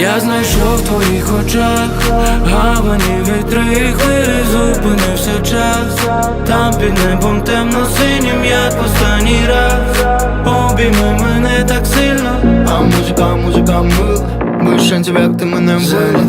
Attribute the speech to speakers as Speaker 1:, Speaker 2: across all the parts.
Speaker 1: Я знайшов в твоїх очах Гавані вітри, хвилі зупинився час. Там під небом темно синім, як останній раз. Обійми мене так сильно.
Speaker 2: А музика, музика мила Ми шансів, як ти мене вбила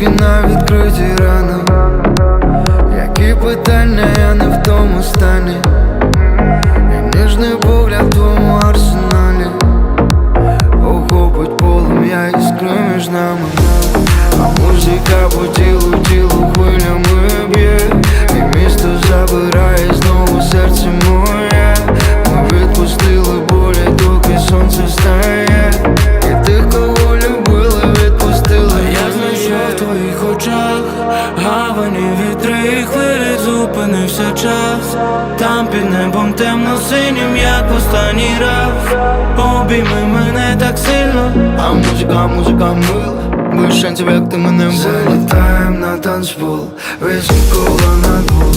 Speaker 3: Віскі на відкриті рани. Які питання, я не в тому стані. І ніжний погляд в твоєму арсеналі. Охопить полум'я іскри між нами. А музика по тілу, тілу хвилями
Speaker 1: твоїх Гавані вітри, хвилі зупинився час. Там під небом темно синім, як в останній раз. Обійми мене так сильно.
Speaker 2: А музика, музика мила Ми шансів, як ти мене
Speaker 3: Залітаєм на танцпол, весь кола на двох